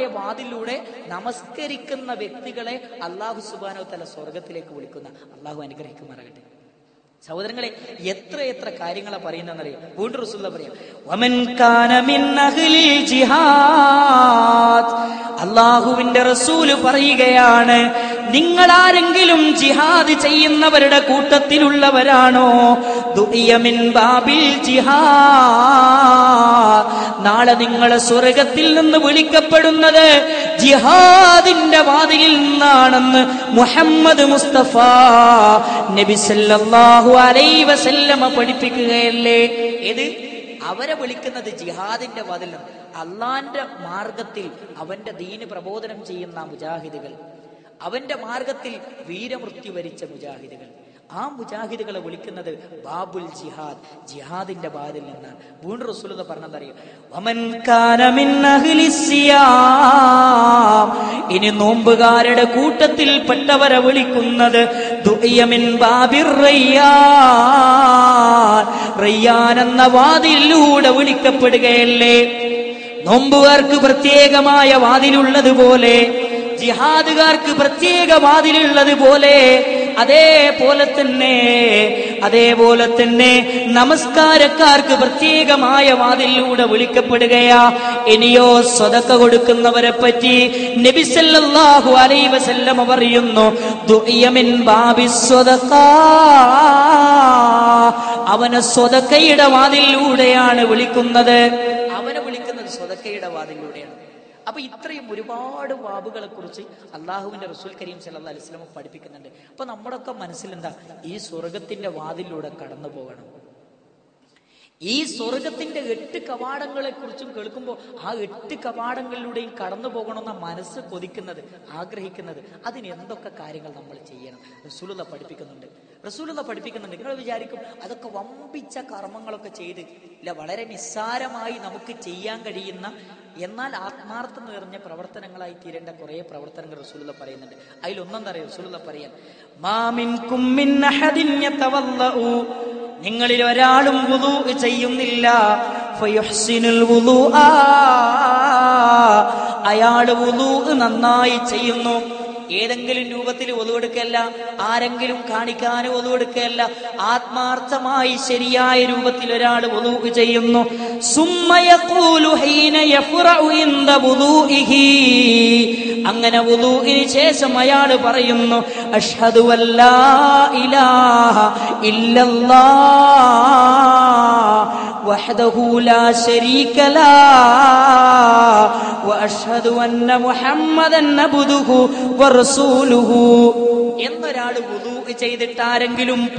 പ്രത്യേകമായ വാതിലൂടെ നമസ്കരിക്കുന്ന വ്യക്തികളെ അള്ളാഹു സുബാനോ തല സ്വർഗത്തിലേക്ക് വിളിക്കുന്ന. അള്ളാഹു അനുഗ്രഹിക്കുമാറാകട്ടെ. സഹോദരങ്ങളെ എത്ര എത്ര കാര്യങ്ങളാ പറയുന്നറിയാം വീണ്ടും റസൂല പറയാം. വമൻ അള്ളാഹുവിന്റെ റസൂൽ പറയുകയാണ് നിങ്ങൾ ആരെങ്കിലും ജിഹാദ് ചെയ്യുന്നവരുടെ കൂട്ടത്തിലുള്ളവരാണോ? ദുഇയ മിൻ ബാബിൽ ജിഹാദ്. നാളെ നിങ്ങളെ സ്വർഗത്തിൽ നിന്ന് വിളിക്കപ്പെടുന്നത് ജിഹാദിന്റെ വാതിലിൽ നിന്നാണെന്ന് മുഹമ്മദ് മുസ്തഫ നബി സല്ലല്ലാഹു അലൈഹി വസല്ലമ പഠിപ്പിക്കുകയല്ലേ? ഇത് അവരെ വിളിക്കുന്നത് ജിഹാദിന്റെ വാതിൽ അള്ളാന്റെ മാർഗത്തിൽ അവന്റെ ദീന് പ്രബോധനം ചെയ്യുന്ന മുജാഹിദുകൾ. അവന്റെ മാർഗത്തിൽ വീരമൃത്യു വരിച്ച മുജാഹിദുകൾ. ആ മുജാഹിദുകളെ വിളിക്കുന്നത് ബാബുൽ ജിഹാദ് ജിഹാദിന്റെ ബാദിൽ നിന്നാണ് വീണ്ടും റസൂൽ എന്ന് സിയാം. ഇനി നോമ്പുകാരുടെ കൂട്ടത്തിൽ പെട്ടവരെ വിളിക്കുന്നത് റയ്യാൻ. എന്ന വാതിലൂടെ വിളിക്കപ്പെടുകയല്ലേ? നോമ്പുകാർക്ക് പ്രത്യേകമായ വാതിലുള്ളതുപോലെ ജിഹാദുകാർക്ക് പ്രത്യേക വാതിലുള്ളത് പോലെ അതേപോലെ തന്നെ അതേപോലെ തന്നെ നമസ്കാരക്കാർക്ക് പ്രത്യേകമായ വാതിലൂടെ വിളിക്കപ്പെടുകയാ. ഇനിയോ സ്വതക്ക കൊടുക്കുന്നവരെ പറ്റി നബിസല്ലാഹു അലൈ വസല്ലമ പറയുന്നു ദുഇയമിൻ ബാബി അവനെ സ്വതക്കയുടെ വാതിലൂടെയാണ് വിളിക്കുന്നത്. അവനെ വിളിക്കുന്നത് സ്വതക്കയുടെ വാതിലൂടെയാണ് അപ്പൊ ഇത്രയും ഒരുപാട് വാബുകളെ കുറിച്ച് അള്ളാഹുവിന്റെ റസൂൽ കരീം സല്ലല്ലാഹു അലൈഹി വസല്ലം പഠിപ്പിക്കുന്നുണ്ട്. അപ്പൊ നമ്മുടെയൊക്കെ മനസ്സിലെന്താ? ഈ സ്വർഗത്തിന്റെ വാതിലൂടെ കടന്നു പോകണം ഈ സ്വർഗത്തിന്റെ എട്ട് കവാടങ്ങളെ കുറിച്ചും കേൾക്കുമ്പോൾ ആ എട്ട് കവാടങ്ങളിലൂടെയും കടന്നു പോകണമെന്ന മനസ്സ് കൊതിക്കുന്നത് ആഗ്രഹിക്കുന്നത് അതിന് എന്തൊക്കെ കാര്യങ്ങൾ നമ്മൾ ചെയ്യണം? റസൂലത പഠിപ്പിക്കുന്നുണ്ട്. റസൂലത പഠിപ്പിക്കുന്നുണ്ട്. നിങ്ങൾ വിചാരിക്കും അതൊക്കെ വമ്പിച്ച കർമ്മങ്ങളൊക്കെ ചെയ്ത് ഇല്ല വളരെ നിസ്സാരമായി നമുക്ക് ചെയ്യാൻ കഴിയുന്ന എന്നാൽ ആത്മാർത്ഥം നിറഞ്ഞ പ്രവർത്തനങ്ങളായി തീരേണ്ട കുറെ പ്രവർത്തനങ്ങൾ റസൂലുള്ള പറയുന്നുണ്ട്. അതിലൊന്നെന്താ അറിയോ? റസൂലുള്ള പറയാൻ നിങ്ങളിൽ ഒരാളും വുദു ചെയ്യുന്നില്ല. അയാൾ വുദു നന്നായി ചെയ്യുന്നു. ഏതെങ്കിലും രൂപത്തിൽ ഒതുവെടുക്കല്ല ആരെങ്കിലും കാണിക്കാൻ ഒതുവെടുക്കല്ല ആത്മാർത്ഥമായി ശരിയായ രൂപത്തിൽ ഒരാൾ ഒതു ചെയ്യുന്നു. അങ്ങനെ വുളൂഇന് ശേഷം അയാൾ പറയുന്നു അഷ്ഹദു അല്ലാ ഇലാഹ ഇല്ലല്ലാഹ് വഹ്ദഹു لا شريك لا وأشهد أن മുഹമ്മദൻ അബ്ദുഹു ورسوله എന്നൊരാൾ വുദൂ ചെയ്തിട്ട്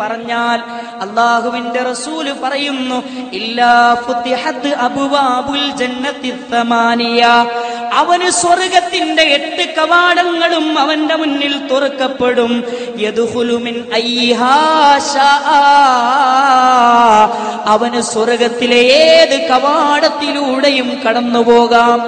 പറഞ്ഞാൽ അള്ളാഹുവിന്റെ റസൂൽ പറയുന്നു ഇല്ലാ അവന് സ്വർഗത്തിന്റെ എട്ട് കവാടങ്ങളും അവന്റെ മുന്നിൽ തുറക്കപ്പെടും യദുഹുലുമിൻ. അവന് സ്വർഗത്തിലെ ഏത് കവാടത്തിലൂടെയും കടന്നു പോകാം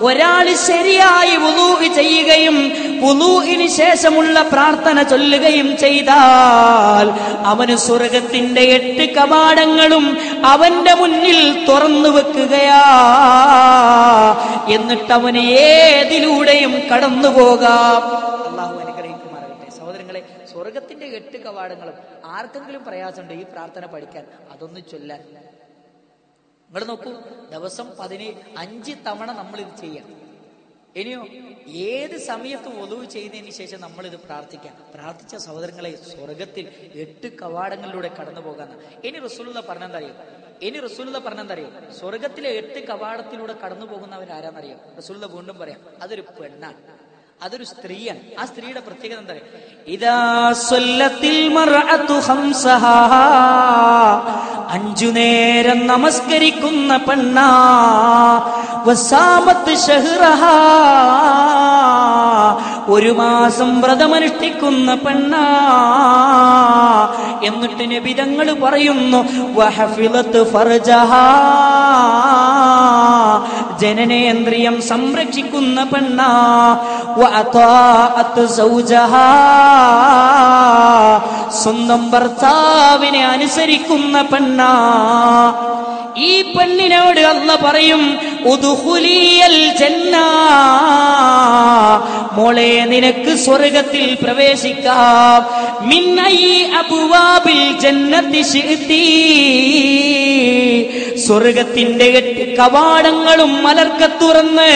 ഒരാൾ ശരിയായി വുളൂ ചെയ്യുകയും വുളൂഹിന് ശേഷമുള്ള പ്രാർത്ഥന ചൊല്ലുകയും ചെയ്താൽ അവന് സ്വർഗത്തിന്റെ എട്ട് കവാടങ്ങളും അവന്റെ മുന്നിൽ തുറന്നു വെക്കുകയാ. എന്നിട്ട് അവന് ഏതിലൂടെയും കടന്നു പോകാം. സഹോദരങ്ങളെ സ്വർഗത്തിന്റെ എട്ട് കവാടങ്ങളും ആർക്കെങ്കിലും പ്രയാസമുണ്ട് ഈ പ്രാർത്ഥന പഠിക്കാൻ? അതൊന്നും ചൊല്ലാൻ. നിങ്ങൾ നോക്കൂ. ദിവസം പതിനേ അഞ്ച് തവണ നമ്മൾ ഇത് ചെയ്യാം. ഇനിയോ ഏത് സമയത്ത് ഒതുവ് ചെയ്തതിന് ശേഷം നമ്മൾ ഇത് പ്രാർത്ഥിക്കാം. പ്രാർത്ഥിച്ച സഹോദരങ്ങളെ സ്വർഗത്തിൽ എട്ട് കവാടങ്ങളിലൂടെ കടന്നു പോകാന്ന്. ഇനി റസൂലുള്ള പറഞ്ഞെന്തറിയോ? ഇനി റസൂലുള്ള പറഞ്ഞെന്തറിയോ? സ്വർഗത്തിലെ എട്ട് കവാടത്തിലൂടെ കടന്നു പോകുന്നവർ ആരാന്നറിയോ റസൂലുള്ള വീണ്ടും പറയാം. അതൊരു പെണ്ണാണ്. അതൊരു സ്ത്രീയാണ്. ആ സ്ത്രീയുടെ പ്രത്യേകത എന്താ? അഞ്ചു നേരം നമസ്കരിക്കുന്ന പെണ്ണാ. ഒരു മാസം വ്രതമനുഷ്ഠിക്കുന്ന പെണ്ണാ. എന്നിട്ട് നബിതങ്ങൾ പറയുന്നു വഹഫിലത്ത് ഫർജഹാ. ജനനേന്ദ്രിയം സംരക്ഷിക്കുന്ന പെണ്ണാ. സ്വന്തം ഭർത്താവിനെ അനുസരിക്കുന്ന പെണ്ണാ. ഈ പെണ്ണിനോട് അല്ല പറയും ഉദുഹുലിയൽ ജന്ന. മോളെ നിനക്ക് സ്വർഗത്തിൽ പ്രവേശിക്കാം. മിന്നൈ അബുവാബിൽ ജന്നത്തി ശിഅ്തി. സ്വർഗത്തിന്റെ എട്ട് കവാടങ്ങളും മലർക്ക തുറന്ന്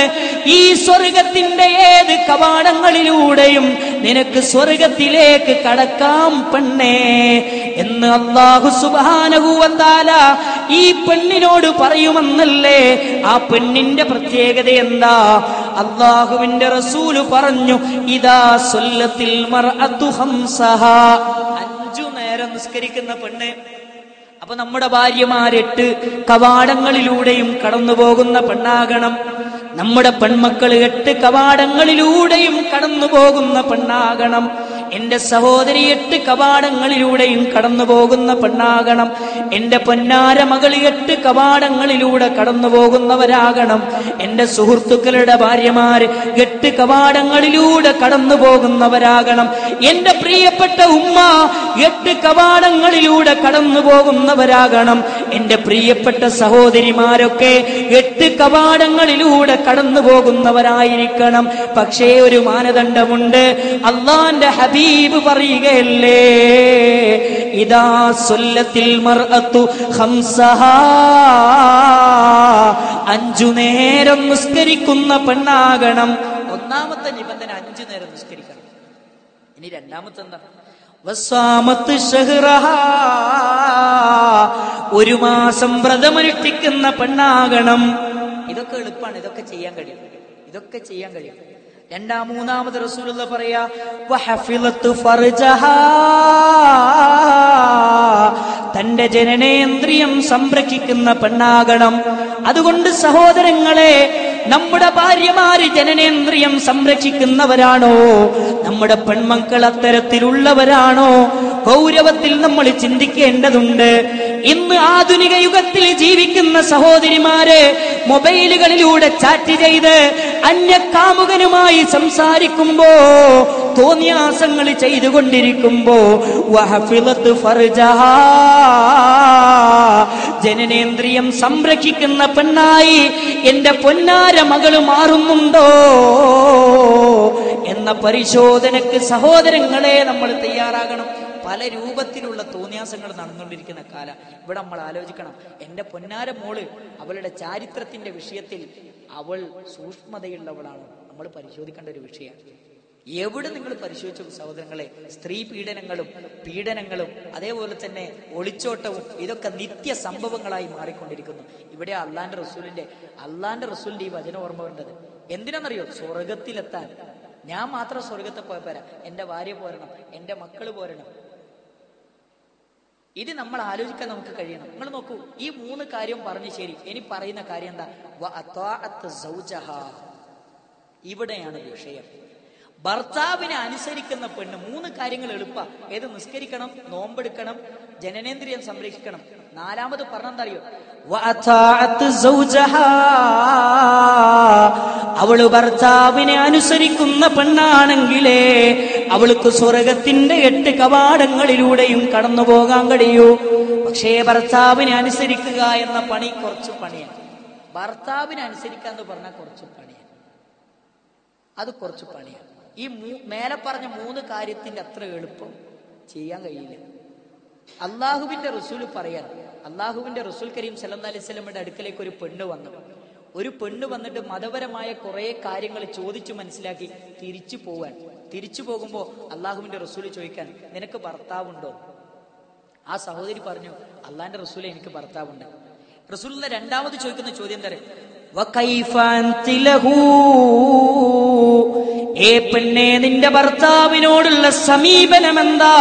ഈ സ്വർഗത്തിന്റെ ഏത് കവാടങ്ങളിലൂടെയും നിനക്ക് സ്വർഗത്തിലേക്ക് കടക്കാം പെണ്ണേ എന്ന് അള്ളാഹു സുബാനഹുവന്താല ഈ പെണ്ണിനോട് പറയുമെന്നല്ലേ? ആ പെണ്ണിന്റെ പ്രത്യേകത എന്താ? അള്ളാഹുവിന്റെ റസൂൽ പറഞ്ഞു ഇതാ ഹംസഹ. അഞ്ചു നേരം നിസ്കരിക്കുന്ന പെണ്ണ് അപ്പൊ നമ്മുടെ ഭാര്യമാരെട്ട് കവാടങ്ങളിലൂടെയും കടന്നു പോകുന്ന പെണ്ണാകണം. നമ്മുടെ പെൺമക്കൾ എട്ട് കവാടങ്ങളിലൂടെയും കടന്നു പോകുന്ന പെണ്ണാകണം. എന്റെ സഹോദരി എട്ട് കവാടങ്ങളിലൂടെയും കടന്നു പോകുന്ന പെണ്ണാകണം. എന്റെ പൊന്നാര മകൾ എട്ട് കവാടങ്ങളിലൂടെ കടന്നു പോകുന്നവരാകണം എന്റെ സുഹൃത്തുക്കളുടെ ഭാര്യമാര് എട്ട് കവാടങ്ങളിലൂടെ കടന്നു പോകുന്നവരാകണം എന്റെ പ്രിയപ്പെട്ട ഉമ്മ എട്ട് കവാടങ്ങളിലൂടെ കടന്നു പോകുന്നവരാകണം. എന്റെ പ്രിയപ്പെട്ട സഹോദരിമാരൊക്കെ എട്ട് കവാടങ്ങളിലൂടെ കടന്നു പോകുന്നവരായിരിക്കണം. പക്ഷേ ഒരു മാനദണ്ഡമുണ്ട്. അള്ളാന്റെ ഹബീബ് പറയുകയല്ലേ ഇതാ സ്വല്ലത്തിൽ മർഅത്തു ഹംസഹാ അഞ്ചു നേരം നിസ്കരിക്കുന്ന പെണ്ണാകണം. ഒന്നാമത്തെ നിബന്ധന അഞ്ചു നേരം നിസ്കരിക്കണം ഇനി രണ്ടാമത്തെ എന്താ? വസ്വാമത്ത് ഒരു മാസം വ്രതമനുഷ്ഠിക്കുന്ന പെണ്ണാകണം. ഇതൊക്കെ എളുപ്പമാണ് ഇതൊക്കെ ചെയ്യാൻ കഴിയും. ഇതൊക്കെ ചെയ്യാൻ കഴിയും. രണ്ടാം മൂന്നാമത് റസൂലുള്ള പറയാ. തന്റെ ജനനേന്ദ്രിയം സംരക്ഷിക്കുന്ന പെണ്ണാകണം. അതുകൊണ്ട് സഹോദരങ്ങളെ നമ്മുടെ ഭാര്യമാര് ജനനേന്ദ്രിയം സംരക്ഷിക്കുന്നവരാണോ? നമ്മുടെ പെൺമക്കൾ അത്തരത്തിലുള്ളവരാണോ? ഗൗരവത്തിൽ നമ്മൾ ചിന്തിക്കേണ്ടതുണ്ട് ഇന്ന് ആധുനിക യുഗത്തിൽ ജീവിക്കുന്ന സഹോദരിമാരെ മൊബൈലുകളിലൂടെ ചാറ്റ് ചെയ്ത് അന്യകാമുകനുമായി സംസാരിക്കുമ്പോ തോന്നിയാസങ്ങൾ ചെയ്തുകൊണ്ടിരിക്കുമ്പോ. ജനനേന്ദ്രിയം സംരക്ഷിക്കുന്ന പെണ്ണായി എന്റെ പൊന്നാര മകൾ മാറുന്നുണ്ടോ എന്ന പരിശോധനക്ക് സഹോദരങ്ങളെ നമ്മൾ തയ്യാറാകണം പല രൂപത്തിലുള്ള തോന്നിയാസങ്ങൾ നടന്നുകൊണ്ടിരിക്കുന്ന കാല. ഇവിടെ നമ്മൾ ആലോചിക്കണം. എന്റെ പൊന്നാര മോൾ അവളുടെ ചാരിത്രത്തിന്റെ വിഷയത്തിൽ അവൾ സൂക്ഷ്മതയുള്ളവളാണ്. നമ്മൾ പരിശോധിക്കേണ്ട ഒരു വിഷയമാണ്. എവിടെ നിങ്ങൾ പരിശോധിച്ചു സഹോദരങ്ങളെ? സ്ത്രീ പീഡനങ്ങളും പീഡനങ്ങളും അതേപോലെ തന്നെ ഒളിച്ചോട്ടവും ഇതൊക്കെ നിത്യ സംഭവങ്ങളായി മാറിക്കൊണ്ടിരിക്കുന്നു. ഇവിടെ അള്ളാന്റെ റസൂലിന്റെ അള്ളാന്റെ റസൂലിന്റെ ഈ വചനം ഓർമ്മ വേണ്ടത് എന്തിനാണെന്നറിയോ? സ്വർഗത്തിലെത്താൻ ഞാൻ മാത്രം സ്വർഗത്തെ പോയ പോരാ. എന്റെ ഭാര്യ പോരണം എന്റെ മക്കൾ പോരണം. ഇത് നമ്മൾ ആലോചിക്കാൻ നമുക്ക് കഴിയണം. നിങ്ങൾ നോക്കൂ ഈ മൂന്ന് കാര്യം പറഞ്ഞു ശരി. ഇനി പറയുന്ന കാര്യം എന്താ? ഇവിടെയാണ് വിഷയം. ഭർത്താവിനെ അനുസരിക്കുന്ന പെണ്ണ് മൂന്ന് കാര്യങ്ങൾ എളുപ്പ. ഏത് നിസ്കരിക്കണം നോമ്പെടുക്കണം ജനനേന്ദ്രിയം സംരക്ഷിക്കണം. നാലാമത് പറഞ്ഞെന്തറിയോ. അവൾ ഭർത്താവിനെ അനുസരിക്കുന്ന പെണ്ണാണെങ്കിലേ അവൾക്ക് സ്വർഗത്തിന്റെ എട്ട് കവാടങ്ങളിലൂടെയും കടന്നു പോകാൻ കഴിയൂ. പക്ഷേ ഭർത്താവിനെ അനുസരിക്കുക എന്ന പണി കുറച്ച് പണിയാണ്. ഭർത്താവിനെ അനുസരിക്കുക എന്ന് പറഞ്ഞാൽ കുറച്ച് പണിയാണ്. അത് കുറച്ച് പണിയാണ്. ഈ മേലെ പറഞ്ഞ മൂന്ന് കാര്യത്തിന്റെ അത്ര എളുപ്പം ചെയ്യാൻ കഴിയില്ല. അള്ളാഹുവിന്റെ റസൂൽ പറയാൻ അള്ളാഹുവിന്റെ റസൂൽ കരീം സല്ലാ അലൈഹി സ്വലമിന്റെ അടുക്കലേക്ക് ഒരു പെണ്ണ് വന്നു. ഒരു പെണ്ണ് വന്നിട്ട് മതപരമായ കുറെ കാര്യങ്ങൾ ചോദിച്ചു മനസ്സിലാക്കി തിരിച്ചു പോവാൻ. തിരിച്ചു പോകുമ്പോൾ അള്ളാഹുവിന്റെ റസൂൽ ചോദിക്കാൻ നിനക്ക് ഭർത്താവുണ്ടോ? ആ സഹോദരി പറഞ്ഞു അള്ളാന്റെ റസൂലെ എനിക്ക് ഭർത്താവുണ്ട്. റസൂലിന്റെ രണ്ടാമത് ചോദിക്കുന്ന ചോദ്യം ലഹു? ഏ പെണ്ണെ നിന്റെ ഭർത്താവിനോടുള്ള സമീപനം എന്താ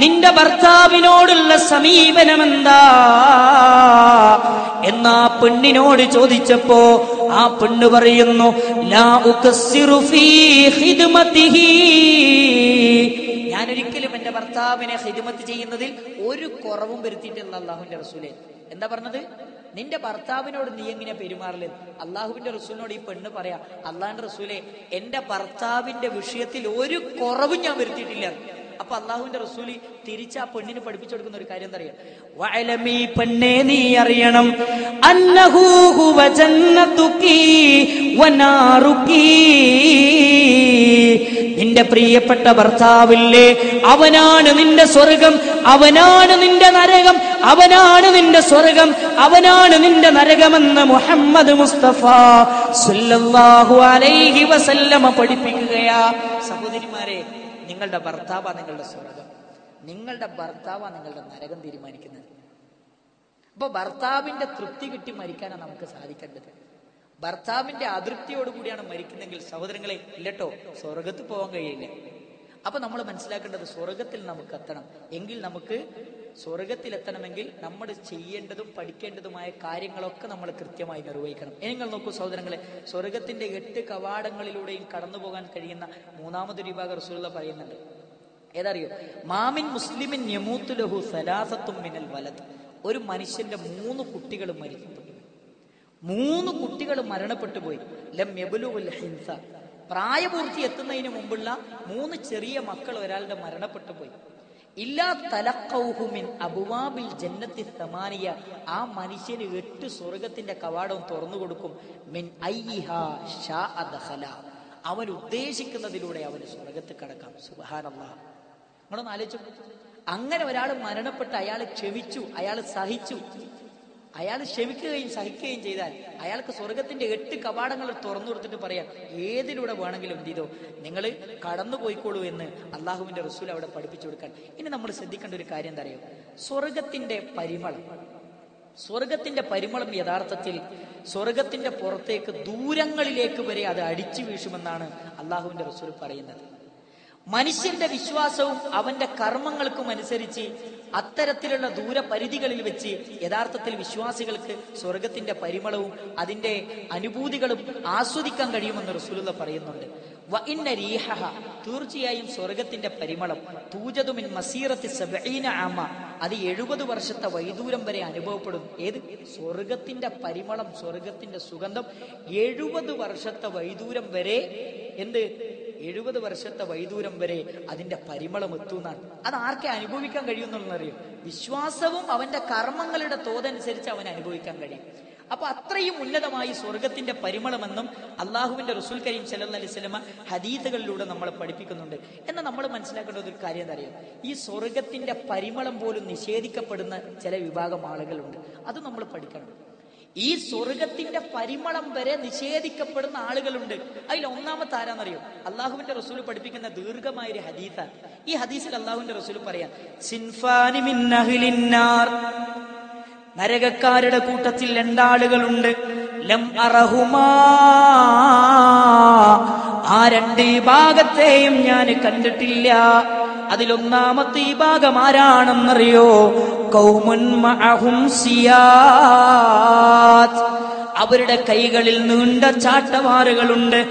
നിന്റെ ഭർത്താവിനോടുള്ള സമീപനം എന്താ എന്നാ പെണ്ണിനോട് ചോദിച്ചപ്പോ ആ പെണ്ണ് പറയുന്നു ലാ ഞാൻ ഒരിക്കലും എന്റെ ഭർത്താവിനെ ഹിദ്മത്ത് ചെയ്യുന്നതിൽ ഒരു കുറവും വരുത്തിയിട്ടില്ല അള്ളാഹുവിന്റെ റസൂലെ. എന്താ പറഞ്ഞത്? നിന്റെ ഭർത്താവിനോട് നീ എങ്ങനെ പെരുമാറൽ? അള്ളാഹുവിന്റെ റസൂലിനോട് ഈ പെണ്ണ് പറയാ അള്ളാഹിന്റെ റസൂലെ എന്റെ ഭർത്താവിന്റെ വിഷയത്തിൽ ഒരു കുറവും ഞാൻ വരുത്തിയിട്ടില്ല. അപ്പൊ അള്ളാഹുവിന്റെ റസൂലി തിരിച്ച് ആ പെണ്ണിന് പഠിപ്പിച്ചു കൊടുക്കുന്ന ഒരു കാര്യം എന്താ വഅലമീ പെണ്ണെ നീ അറിയണം. നിന്റെ പ്രിയപ്പെട്ട ഭർത്താവില്ലേ? അവനാണ് നിന്റെ സ്വർഗം. അവനാണ് നിന്റെ നരകം. അവനാണ് നിന്റെ സ്വർഗം. അവനാണ് നിന്റെ നരകമെന്ന് മുഹമ്മദ് മുസ്തഫ സല്ലല്ലാഹു അലൈഹി വസല്ലമ പഠിപ്പിക്കുകയാ. സഹോദരിമാരെ നിങ്ങളുടെ ഭർത്താവാ നിങ്ങളുടെ സ്വർഗം. നിങ്ങളുടെ ഭർത്താവാ നിങ്ങളുടെ നരകം തീരുമാനിക്കുന്നത്. അപ്പൊ ഭർത്താവിന്റെ തൃപ്തി കിട്ടി മരിക്കാനാണ് നമുക്ക് സാധിക്കേണ്ടത്. ഭർത്താവിന്റെ അതൃപ്തിയോടുകൂടിയാണ് മരിക്കുന്നെങ്കിൽ സഹോദരങ്ങളെ ഇല്ലട്ടോ സ്വർഗത്ത് പോകാൻ കഴിയില്ല. അപ്പൊ നമ്മൾ മനസ്സിലാക്കേണ്ടത് സ്വർഗത്തിൽ നമുക്ക് എത്തണം. എങ്കിൽ നമുക്ക് സ്വർഗത്തിൽ എത്തണമെങ്കിൽ നമ്മൾ ചെയ്യേണ്ടതും പഠിക്കേണ്ടതുമായ കാര്യങ്ങളൊക്കെ നമ്മൾ കൃത്യമായി നിർവഹിക്കണം. നിങ്ങൾ നോക്കൂ സഹോദരങ്ങളെ സ്വർഗത്തിന്റെ എട്ട് കവാടങ്ങളിലൂടെയും കടന്നു പോകാൻ കഴിയുന്ന മൂന്നാമതൊരു വിഭാഗ റസൂലുള്ള പറയുന്നുണ്ട്. ഏതറിയോ? മാമിൻ മുസ്ലിമിൻ യമൂത്തു ലഹു സലാസത്തും മിനൽ വലത് ഒരു മനുഷ്യന്റെ മൂന്ന് കുട്ടികൾ മരിക്കപ്പെട്ടു മൂന്ന് കുട്ടികൾ മരണപ്പെട്ടു പോയി. ലം ഹിൻസ പ്രായപൂർത്തി എത്തുന്നതിന് മുമ്പുള്ള മൂന്ന് ചെറിയ മക്കൾ ഒരാളുടെ മരണപ്പെട്ടു പോയി. ഇല്ലാ തലക്കൗഹുമിൻ അബുവാബിൽ ജന്നത്തിൽ സമാനിയ ആ മനുഷ്യന് എട്ട് സ്വർഗത്തിന്റെ കവാടവും തുറന്നു കൊടുക്കും. മിൻ അവൻ ഉദ്ദേശിക്കുന്നതിലൂടെ അവന് സ്വർഗത്ത് കടക്കാം. സുബഹാനല്ലാ. നിങ്ങളൊന്ന് ആലോചിച്ചു. അങ്ങനെ ഒരാൾ മരണപ്പെട്ട് അയാൾ ക്ഷമിച്ചു അയാൾ സഹിച്ചു. അയാൾ ക്ഷമിക്കുകയും സഹിക്കുകയും ചെയ്താൽ അയാൾക്ക് സ്വർഗത്തിന്റെ എട്ട് കവാടങ്ങൾ തുറന്നു കൊടുത്തിട്ട് പറയാം ഏതിലൂടെ വേണമെങ്കിലും എന്ത് ചെയ്തോ. നിങ്ങൾ കടന്നു പോയിക്കോളൂ എന്ന് അള്ളാഹുവിന്റെ റസൂൽ അവിടെ പഠിപ്പിച്ചു കൊടുക്കാൻ. ഇനി നമ്മൾ ശ്രദ്ധിക്കേണ്ട ഒരു കാര്യം എന്താ അറിയോ? സ്വർഗത്തിന്റെ പരിമളം. സ്വർഗത്തിന്റെ പരിമളം യഥാർത്ഥത്തിൽ സ്വർഗത്തിന്റെ പുറത്തേക്ക് ദൂരങ്ങളിലേക്ക് വരെ അത് അടിച്ചു വീശുമെന്നാണ് അള്ളാഹുവിന്റെ റസൂൽ പറയുന്നത്. മനുഷ്യന്റെ വിശ്വാസവും അവന്റെ കർമ്മങ്ങൾക്കും അനുസരിച്ച് അത്തരത്തിലുള്ള ദൂരപരിധികളിൽ വെച്ച് യഥാർത്ഥത്തിൽ വിശ്വാസികൾക്ക് സ്വർഗത്തിന്റെ പരിമളവും അതിന്റെ അനുഭൂതികളും ആസ്വദിക്കാൻ കഴിയുമെന്ന് റസൂലുള്ള പറയുന്നുണ്ട്. വഇന്ന റീഹഹ തീർച്ചയായും സ്വർഗത്തിന്റെ പരിമളം തൂജതുമിൻ മസീറത്തി സബഈന ആമ അത് എഴുപത് വർഷത്തെ വൈദൂരം വരെ അനുഭവപ്പെടും. ഏത്? സ്വർഗത്തിന്റെ പരിമളം സ്വർഗത്തിന്റെ സുഗന്ധം എഴുപത് വർഷത്തെ വൈദൂരം വരെ എന്ത്? എഴുപത് വർഷത്തെ വൈദൂരം വരെ അതിന്റെ പരിമളം എത്തുന്നാണ്. അത് ആർക്കെ അനുഭവിക്കാൻ കഴിയുമെന്നുള്ളറിയും വിശ്വാസവും അവന്റെ കർമ്മങ്ങളുടെ തോതനുസരിച്ച് അവൻ അനുഭവിക്കാൻ കഴിയും. അപ്പൊ അത്രയും ഉന്നതമായി സ്വർഗത്തിന്റെ പരിമളമെന്നും അള്ളാഹുവിന്റെ റസൂൽ കരീം സല്ലല്ലാഹു അലൈഹി സ്വലമ ഹദീസുകളിലൂടെ നമ്മളെ പഠിപ്പിക്കുന്നുണ്ട്. എന്നാൽ നമ്മൾ മനസ്സിലാക്കേണ്ട ഒരു കാര്യം അറിയാം? ഈ സ്വർഗത്തിന്റെ പരിമളം പോലും നിഷേധിക്കപ്പെടുന്ന ചില വിഭാഗം ആളുകളുണ്ട്. അത് നമ്മൾ പഠിക്കണം. ഈ സ്വർഗത്തിന്റെ പരിമളം വരെ നിഷേധിക്കപ്പെടുന്ന ആളുകളുണ്ട്. അതിൽ ഒന്നാമത്തെ ആരാന്നറിയോ? അള്ളാഹുവിന്റെ റസൂൽ പഠിപ്പിക്കുന്ന ദീർഘമായ ഒരു ഹദീസാണ് ഈ ഹദീസിൽ അള്ളാഹുവിന്റെ റസൂൽ പറയാം നരകക്കാരുടെ കൂട്ടത്തിൽ രണ്ടാളുകളുണ്ട്. ലം അറഹുമാ. ആ രണ്ട് ഭാഗത്തെയും ഞാൻ കണ്ടിട്ടില്ല. അതിലൊന്നാമത്തെ ഈ ഭാഗം ആരാണെന്നറിയോ? അവരുടെ കൈകളിൽ നീണ്ട ചാട്ടവാറുകളുണ്ട്.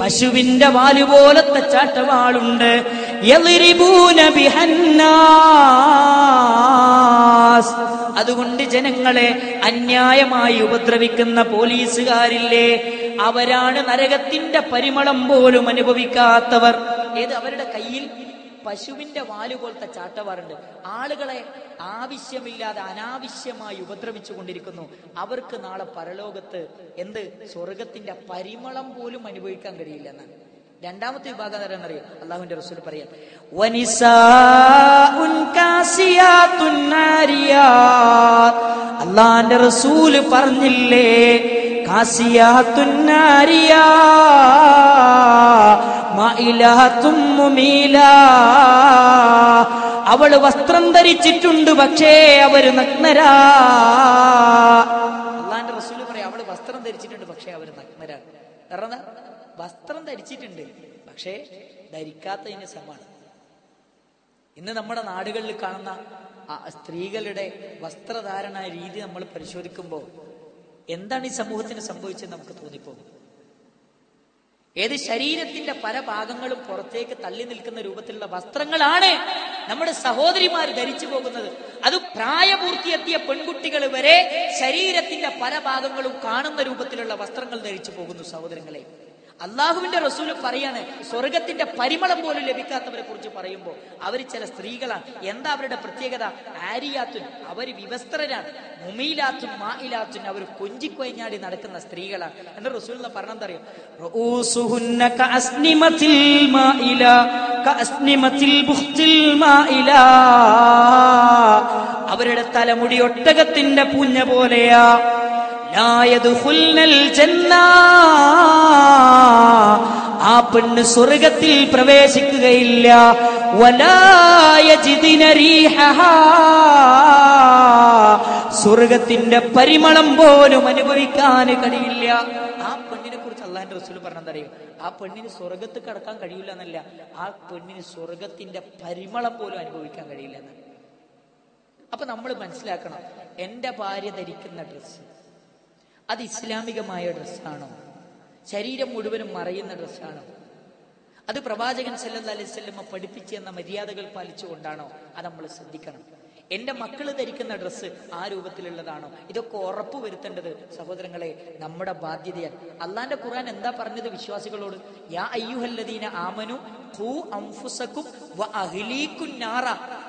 പശുവിന്റെ വാൽ പോലത്തെ ചാട്ടവാളുണ്ട്. അതുകൊണ്ട് ജനങ്ങളെ അന്യായമായി ഉപദ്രവിക്കുന്ന പോലീസുകാരില്ലേ? അവരാണ് നരകത്തിന്റെ പരിമളം പോലും അനുഭവിക്കാത്തവർ. ഏത് അവരുടെ കയ്യിൽ പശുവിന്റെ വാൽ പോലത്തെ ചാട്ടവാറുണ്ട്. ആളുകളെ ആവശ്യമില്ലാതെ അനാവശ്യമായി ഉപദ്രവിച്ചു കൊണ്ടിരിക്കുന്നു. അവർക്ക് നാളെ പരലോകത്ത് എന്ത്? സ്വർഗത്തിന്റെ പരിമളം പോലും അനുഭവിക്കാൻ കഴിയില്ല എന്നാണ്. രണ്ടാമത്തെ വിഭാഗം അറിയാം? അള്ളാഹുവിന്റെ റസൂൽ പറയാം അള്ളാന്റെ റസൂൽ പറഞ്ഞില്ലേ കാസിയാത്തുൻ നാരിയാ മഇലഹത്തും മുമീലാ അവൾ വസ്ത്രം ധരിച്ചിട്ടുണ്ട് പക്ഷേ അവർ നഗ്നരാ. അള്ളാന്റെ റസൂൽ പറയാം അവൾ വസ്ത്രം ധരിച്ചിട്ടുണ്ട് പക്ഷേ അവർ നഗ്നരാ. കാരണം വസ്ത്രം ധരിച്ചിട്ടുണ്ട് പക്ഷേ ധരിക്കാത്തതിന് സമാണ് ഇന്ന് നമ്മുടെ നാടുകളിൽ കാണുന്ന സ്ത്രീകളുടെ വസ്ത്രധാരണ രീതി നമ്മൾ പരിശോധിക്കുമ്പോൾ എന്താണ് ഈ സമൂഹത്തിന് സംഭവിച്ചത് നമുക്ക് തോന്നിപ്പോകും. ഏത് ശരീരത്തിന്റെ പല ഭാഗങ്ങളും പുറത്തേക്ക് തള്ളി നിൽക്കുന്ന രൂപത്തിലുള്ള വസ്ത്രങ്ങളാണ് നമ്മുടെ സഹോദരിമാർ ധരിച്ചു പോകുന്നത്. അത് പ്രായപൂർത്തിയെത്തിയ പെൺകുട്ടികൾ വരെ ശരീരത്തിന്റെ പല ഭാഗങ്ങളും കാണുന്ന രൂപത്തിലുള്ള വസ്ത്രങ്ങൾ ധരിച്ചു പോകുന്നു സഹോദരങ്ങളെ. അള്ളാഹുവിന്റെ റസൂൽ പറയാണ് സ്വർഗത്തിന്റെ പരിമളം പോലും ലഭിക്കാത്തവരെ കുറിച്ച് പറയുമ്പോൾ അവർ ചില സ്ത്രീകളാണ്. എന്താ അവരുടെ പ്രത്യേകത? ആരിയാത്തുൻ അവർ വിവസ്ത്രരാണ്. മുമീലാത്തും മായിലാത്തുൻ അവർ കൊഞ്ചിക്കൊയഞ്ഞാടി നടക്കുന്ന സ്ത്രീകളാണ്. എന്റെ റസൂൽ എന്ന് പറഞ്ഞെന്തറിയാം അവരുടെ തലമുടി ഒട്ടകത്തിന്റെ പൂഞ്ഞ പോലെയാ. ആ പെണ്ണ് സ്വർഗത്തിൽ പ്രവേശിക്കുകയില്ല. സ്വർഗത്തിന്റെ പരിമളം പോലും അനുഭവിക്കാൻ കഴിയില്ല. ആ പെണ്ണിനെ കുറിച്ച് അള്ളാഹിന്റെ റസൂൽ പറഞ്ഞെന്തറിയോ? ആ പെണ്ണിന് സ്വർഗത്ത് കടക്കാൻ കഴിയില്ല എന്നല്ല. ആ പെണ്ണിന് സ്വർഗത്തിന്റെ പരിമളം പോലും അനുഭവിക്കാൻ കഴിയില്ല എന്നാണ് അപ്പൊ നമ്മൾ മനസ്സിലാക്കണം എന്റെ ഭാര്യ ധരിക്കുന്ന ഡ്രസ്സ് അത് ഇസ്ലാമികമായ ഡ്രസ്സാണോ? ശരീരം മുഴുവനും മറയുന്ന ഡ്രസ്സാണോ? അത് പ്രവാചകൻ സല്ലാ അലൈഹി സ്വല്ലമ്മ പഠിപ്പിച്ചു എന്ന മര്യാദകൾ പാലിച്ചുകൊണ്ടാണോ? അത് നമ്മൾ ശ്രദ്ധിക്കണം. എന്റെ മക്കൾ ധരിക്കുന്ന ഡ്രസ്സ് ആ രൂപത്തിലുള്ളതാണോ? ഇതൊക്കെ ഉറപ്പ് വരുത്തേണ്ടത് സഹോദരങ്ങളെ നമ്മുടെ ബാധ്യതയാണ്. അള്ളാന്റെ ഖുർആൻ എന്താ പറഞ്ഞത് വിശ്വാസികളോട്? യാ അയ്യുഹല്ലദീന ആമനു വ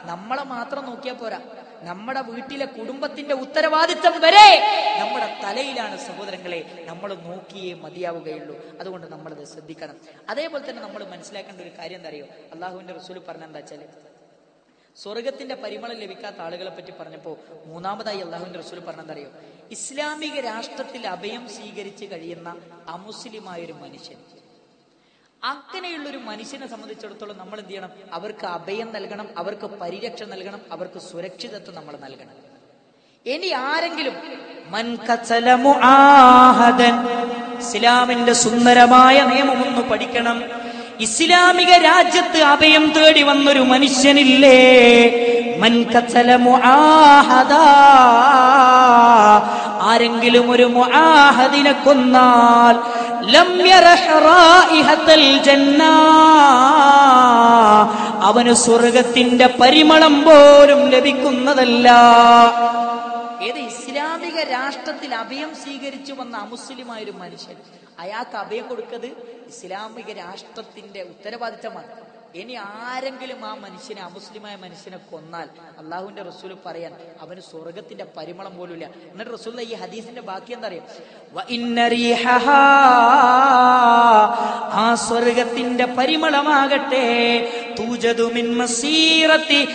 നമ്മളെ മാത്രം നോക്കിയാൽ പോരാ. നമ്മുടെ വീട്ടിലെ കുടുംബത്തിന്റെ ഉത്തരവാദിത്വം വരെ നമ്മുടെ തലയിലാണ് സഹോദരങ്ങളെ നമ്മൾ നോക്കിയേ മതിയാവുകയുള്ളൂ. അതുകൊണ്ട് നമ്മളത് ശ്രദ്ധിക്കണം. അതേപോലെ തന്നെ നമ്മൾ മനസ്സിലാക്കേണ്ട ഒരു കാര്യം എന്താ അറിയോ? അള്ളാഹുവിന്റെ റസൂൽ പറഞ്ഞ എന്താ സ്വർഗത്തിന്റെ പരിമളം ലഭിക്കാത്ത ആളുകളെ പറ്റി പറഞ്ഞപ്പോ മൂന്നാമതായി അള്ളാഹുവിന്റെ റസൂൽ പറഞ്ഞെന്തറിയോ ഇസ്ലാമിക രാഷ്ട്രത്തിൽ അഭയം സ്വീകരിച്ച് കഴിയുന്ന അമുസ്ലിമായ ഒരു മനുഷ്യൻ. അങ്ങനെയുള്ള ഒരു മനുഷ്യനെ സംബന്ധിച്ചിടത്തോളം നമ്മൾ എന്ത് ചെയ്യണം? അവർക്ക് അഭയം നൽകണം അവർക്ക് പരിരക്ഷ നൽകണം അവർക്ക് സുരക്ഷിതത്വം നമ്മൾ നൽകണം. ഇനി ആരെങ്കിലും ഇസ്ലാമിന്റെ സുന്ദരമായ നിയമം ഒന്ന് പഠിക്കണം. ഇസ്ലാമിക രാജ്യത്ത് അഭയം തേടി വന്നൊരു മനുഷ്യനില്ലേ? മൻ ആരെങ്കിലും ഒരു മുആഹദിനെ കൊന്നാൽ ലം ജന്നാ. അവന് സ്വർഗത്തിന്റെ പരിമളം പോലും ലഭിക്കുന്നതല്ല. ഏത് ഇസ്ലാമിക രാഷ്ട്രത്തിൽ അഭയം സ്വീകരിച്ചു വന്ന അമുസ്ലിമായ ഒരു മനുഷ്യൻ അയാൾക്ക് അഭയം കൊടുക്കത് ഇസ്ലാമിക രാഷ്ട്രത്തിന്റെ ഉത്തരവാദിത്തമാണ്. ഇനി ആരെങ്കിലും ആ മനുഷ്യനെ അമുസ്ലിമായ മനുഷ്യനെ കൊന്നാൽ അള്ളാഹുവിന്റെ റസൂൽ പറയാൻ അവന് സ്വർഗത്തിന്റെ പരിമളം പോലുമില്ല എന്നിട്ട് റസൂൽ ഈ ഹദീസിന്റെ ബാക്കി എന്താ അറിയാം. ആ സ്വർഗത്തിന്റെ പരിമളമാകട്ടെ മസീറത്തി.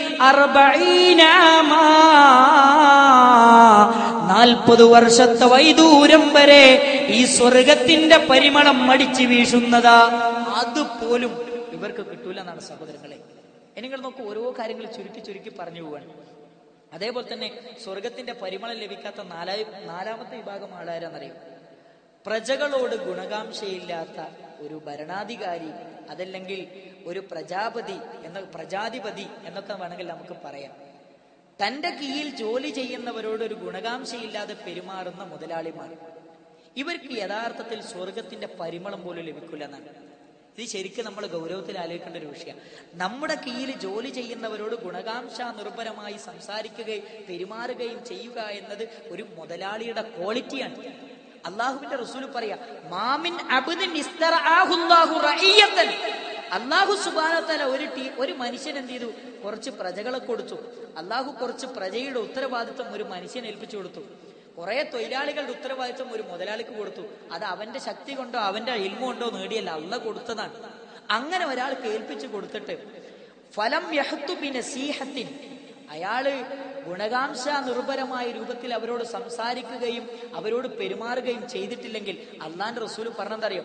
നാൽപ്പത് വർഷത്തെ വൈദൂരം വരെ ഈ സ്വർഗത്തിന്റെ പരിമളം മടിച്ചു വീശുന്നതാ അതുപോലും ഇവർക്ക് കിട്ടൂല എന്നാണ് സഹോദരങ്ങളെ നിങ്ങൾ നോക്കൂ ഓരോ കാര്യങ്ങൾ ചുരുക്കി ചുരുക്കി പറഞ്ഞു പോവാണ്. അതേപോലെ തന്നെ സ്വർഗത്തിന്റെ പരിമളം ലഭിക്കാത്ത നാലായി നാലാമത്തെ വിഭാഗം ആളാരാന്നറിയും? പ്രജകളോട് ഗുണകാംക്ഷയില്ലാത്ത ഒരു ഭരണാധികാരി അതല്ലെങ്കിൽ ഒരു പ്രജാപതി എന്ന പ്രജാധിപതി എന്നൊക്കെ വേണമെങ്കിൽ നമുക്ക് പറയാം. തന്റെ കീഴിൽ ജോലി ചെയ്യുന്നവരോട് ഒരു ഗുണകാംക്ഷയില്ലാതെ പെരുമാറുന്ന മുതലാളിമാർ. ഇവർക്ക് യഥാർത്ഥത്തിൽ സ്വർഗത്തിന്റെ പരിമളം പോലും ലഭിക്കില്ല എന്നാണ്. ഇത് ശരിക്കും നമ്മൾ ഗൗരവത്തിൽ ആലോചിക്കേണ്ട ഒരു വിഷയം. നമ്മുടെ കീഴിൽ ജോലി ചെയ്യുന്നവരോട് ഗുണകാംക്ഷ നിർഭരമായി സംസാരിക്കുകയും പെരുമാറുകയും ചെയ്യുക എന്നത് ഒരു മുതലാളിയുടെ ക്വാളിറ്റിയാണ്. അള്ളാഹുവിന്റെ റസൂൽ പറയാ മാമിൻ അള്ളാഹു സുബാനത്തല ഒരു ടീ ഒരു മനുഷ്യൻ എന്ത് ചെയ്തു? കുറച്ച് പ്രജകളെ കൊടുത്തു. അള്ളാഹു കുറച്ച് പ്രജയുടെ ഉത്തരവാദിത്വം ഒരു മനുഷ്യൻ ഏൽപ്പിച്ചു കൊടുത്തു. കുറെ തൊഴിലാളികളുടെ ഉത്തരവാദിത്വം ഒരു മുതലാളിക്ക് കൊടുത്തു. അത് അവന്റെ ശക്തി കൊണ്ടോ അവന്റെ ഇൽമുണ്ടോ നേടിയല്ല. അള്ള കൊടുത്തതാണ്. അങ്ങനെ ഒരാൾക്ക് ഏൽപ്പിച്ചു കൊടുത്തിട്ട് ഫലം യഹത്തു പിന്നെ സീഹത്തിൻ. അയാൾ ഗുണകാംക്ഷ നിർഭരമായ രൂപത്തിൽ അവരോട് സംസാരിക്കുകയും അവരോട് പെരുമാറുകയും ചെയ്തിട്ടില്ലെങ്കിൽ അള്ളാന്റെ റസൂൽ പറഞ്ഞെന്തറിയോ.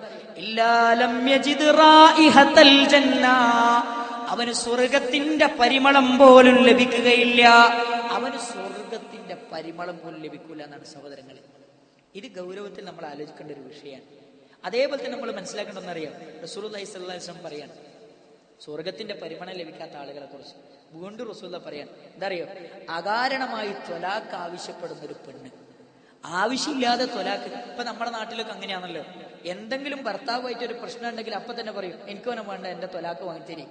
അവന് സ്വർഗത്തിന്റെ പരിമളം പോലും ലഭിക്കുകയില്ല. അവന് പരിമളം പോലും ലഭിക്കൂല എന്നാണ് സഹോദരങ്ങളെ. ഇത് ഗൗരവത്തിൽ നമ്മൾ ആലോചിക്കേണ്ട ഒരു വിഷയമാണ്. അതേപോലെ തന്നെ നമ്മൾ മനസ്സിലാക്കേണ്ടെന്നറിയാം റസൂൽ അലൈഹി പറയാണ് സ്വർഗത്തിന്റെ പരിമണം ലഭിക്കാത്ത ആളുകളെ കുറിച്ച് വീണ്ടും റസൂല പറയാൻ എന്താ അറിയോ അകാരണമായി ത്വലാക്ക് ആവശ്യപ്പെടുന്ന ഒരു പെണ്ണ്. ആവശ്യമില്ലാതെ ത്വലാക്ക് ഇപ്പൊ നമ്മുടെ നാട്ടിലൊക്കെ അങ്ങനെയാണല്ലോ. എന്തെങ്കിലും ഭർത്താവുമായിട്ട് ഒരു പ്രശ്നം ഉണ്ടെങ്കിൽ അപ്പൊ തന്നെ പറയും എനിക്ക് വേണം വേണ്ട എന്റെ ത്വലാക്ക് വാങ്ങിത്തരി.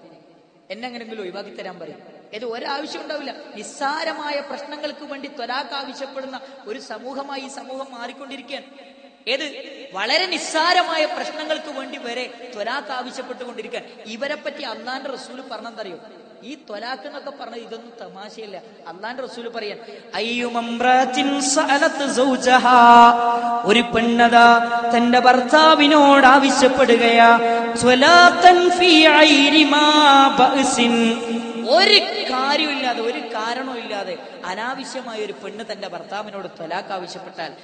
എന്നെ എങ്ങനെങ്കിലും ഒഴിവാക്കി തരാൻ പറയും. ഇത് ഒരാവശ്യം ഉണ്ടാവില്ല നിസ്സാരമായ പ്രശ്നങ്ങൾക്ക് വേണ്ടി ത്വരാക്ക് ആവശ്യപ്പെടുന്ന ഒരു സമൂഹമായി ഈ സമൂഹം മാറിക്കൊണ്ടിരിക്കുകയാണ്. ഏത്? വളരെ നിസ്സാരമായ പ്രശ്നങ്ങൾക്ക് വേണ്ടി വരെ ത്വലാക്ക് ആവശ്യപ്പെട്ടുകൊണ്ടിരിക്കാൻ ഇവരെ പറ്റി അള്ളാന്റെ റസൂൽ പറഞ്ഞെന്തറിയോ? ഈ ത്വലാക്ക് എന്നൊക്കെ പറഞ്ഞത് ഇതൊന്നും തമാശയല്ല. അള്ളാന്റെ റസൂൽ പറയാൻ. ഒരു പെണ്ണത തന്റെ ഭർത്താവിനോട് ആവശ്യപ്പെടുകയാ. ഒരു കാര്യമില്ലാതെ ഒരു കാരണവും ഇല്ലാതെ അനാവശ്യമായ ഒരു പെണ്ണ് തന്റെ ഭർത്താവിനോട് തൊലാക്ക് ആവശ്യപ്പെട്ടാൽ